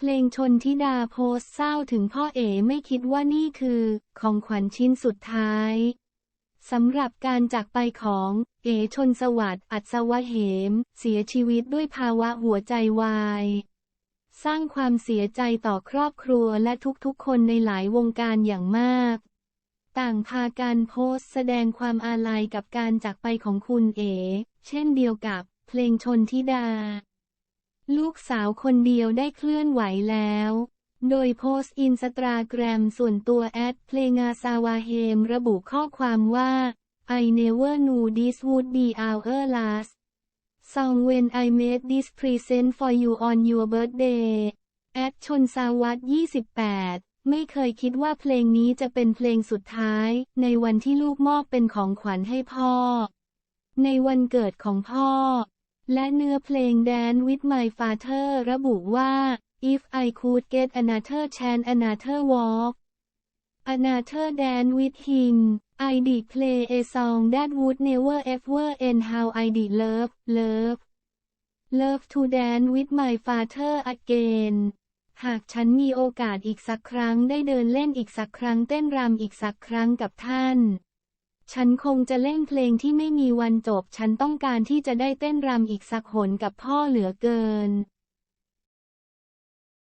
เพลงชนทิดาโพสเศร้าถึงพ่อเอ๋ไม่คิดว่านี่คือ ของขวัญชิ้นสุดท้ายสำหรับการจากไปของ เอ๋ชนสวัสดิ์อัศวะเหม เสียชีวิตด้วยภาวะหัวใจวาย สร้างความเสียใจต่อครอบครัวและทุกๆ คนในหลายวงการอย่างมาก ต่างพาการโพสแสดงความอาลัยกับการจากไปของคุณเอ๋ เช่นเดียวกับ เพลงชนทิดา ลูกสาวคนเดียวได้เคลื่อนไหวแล้ว โดยโพสต์อินสตาแกรมส่วนตัวแอดเพลงาซาวาเฮมระบุข้อความว่า I never knew this would be our last song when I made this present for you on your birthday แอดชนสาวัต28ไม่เคยคิดว่าเพลงนี้จะเป็นเพลงสุดท้าย ในวันที่ลูกมอบเป็นของขวัญให้พ่อ ในวันเกิดของพ่อ และเนื้อเพลง Dance with my father ระบุว่า If I could get another chance another walk another dance with him I did play a song that would never ever end how I did love love love to dance with my father again หากฉันมีโอกาสอีกสักครั้งได้เดินเล่นอีกสักครั้งเต้นรำอีกสักครั้งกับท่าน ฉันคงจะเล่นเพลงที่ไม่มีวันจบ ฉันต้องการที่จะได้เต้นรำอีกสักหนกับพ่อเหลือเกิน